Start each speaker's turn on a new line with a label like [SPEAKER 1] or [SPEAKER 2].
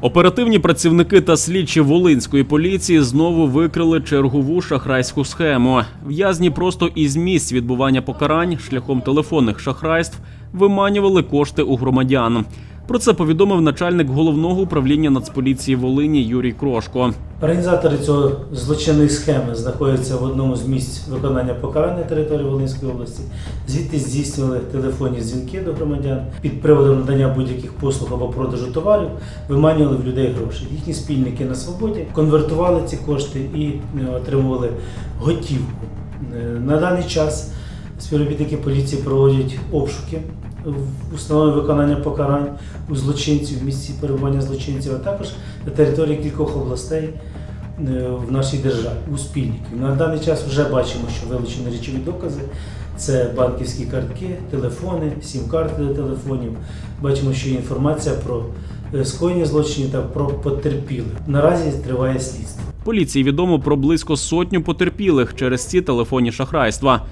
[SPEAKER 1] Оперативні працівники та слідчі Волинської поліції знову викрили чергову шахрайську схему. В'язні просто із місць відбування покарань шляхом телефонних шахрайств виманювали кошти у громадян. Про це повідомив начальник головного управління Нацполіції Волині Юрій Крошко.
[SPEAKER 2] Організатори цього злочинної схеми знаходяться в одному з місць виконання покарання території Волинської області. Звідти здійснювали телефонні дзвінки до громадян під приводом надання будь-яких послуг або продажу товарів, виманювали в людей гроші. Їхні спільники на свободі конвертували ці кошти і е, отримували готівку. Е, На даний час співробітники поліції проводять обшуки в установи виконання покарань у злочинців, в місці перебування злочинців, а також на території кількох областей е, в нашій державі, у спільників. На даний час вже бачимо, що вилучені речові докази. Це банківські картки, телефони, сім-карти до телефонів. Бачимо, що є інформація про е, скоєння злочинів та про потерпілих. Наразі триває слідство.
[SPEAKER 1] Поліції відомо про близько сотню потерпілих через ці телефонні шахрайства.